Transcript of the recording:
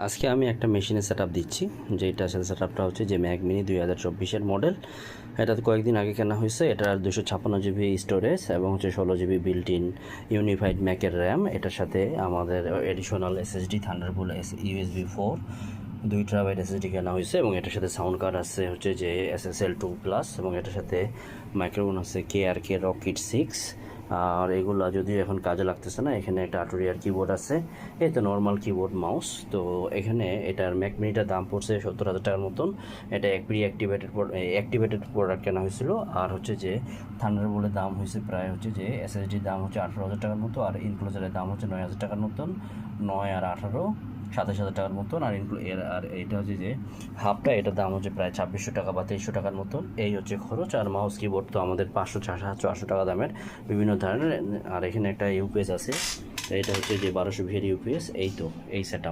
আজকে আমি একটা মেশিনের সেট দিচ্ছি যেটা সেট আপটা হচ্ছে যে ম্যাক মিনি দুই হাজার চব্বিশের মডেল এটা কয়েকদিন আগে কেনা হয়েছে এটার দুশো ছাপ্পান্ন জিবি স্টোরেজ এবং হচ্ছে ষোলো জিবি বিল্ট ইন ইউনিফাইড ম্যাকের র্যাম এটার সাথে আমাদের additional SSD Thunderbolt S USB four দুই ট্রাবাইট এসএসডি কেনা হয়েছে এবং এটার সাথে সাউন্ড কার্ড আছে হচ্ছে যে এসএসএল টু প্লাস এবং এটার সাথে মাইক্রোফোন আছে কে আর কে রকিট সিক্স আর এগুলো যদিও এখন কাজে লাগতেছে না, এখানে একটা আটুরিয়ার কিবোর্ড আছে তো নর্মাল কিবোর্ড মাউস তো এখানে এটার ম্যাক মিনিটার দাম পড়ছে সত্তর হাজার টাকার মতন। এটা এক প্রি অ্যাক্টিভেটেড অ্যাক্টিভেটেড প্রোডাক্ট কেনা হয়েছিল। আর হচ্ছে যে থান্ডারবোল্টের দাম হয়েছে প্রায় হচ্ছে যে এসএসডির দাম হচ্ছে আঠারো হাজার টাকার মতো, আর ইনক্লোজারের দাম হচ্ছে নয় হাজার টাকার মতন, নয় আর আঠারো। সাতাশ হাজার টাকার মতন, আর ইনক্লু এর আর এইটা হচ্ছে যে হাফটা, এটার দাম হচ্ছে প্রায় ছাব্বিশশো টাকা বা তেইশশো টাকার মতন। এই হচ্ছে খরচ, আর মাউস কিবোর্ড তো আমাদের পাঁচশো, চারশো আটশো টাকা দামের বিভিন্ন ধরনের। আর এখানে একটা ইউপিএস আছে এটা হচ্ছে যে বারোশো ভিয়ের ইউপিএস এই তো, এই সেট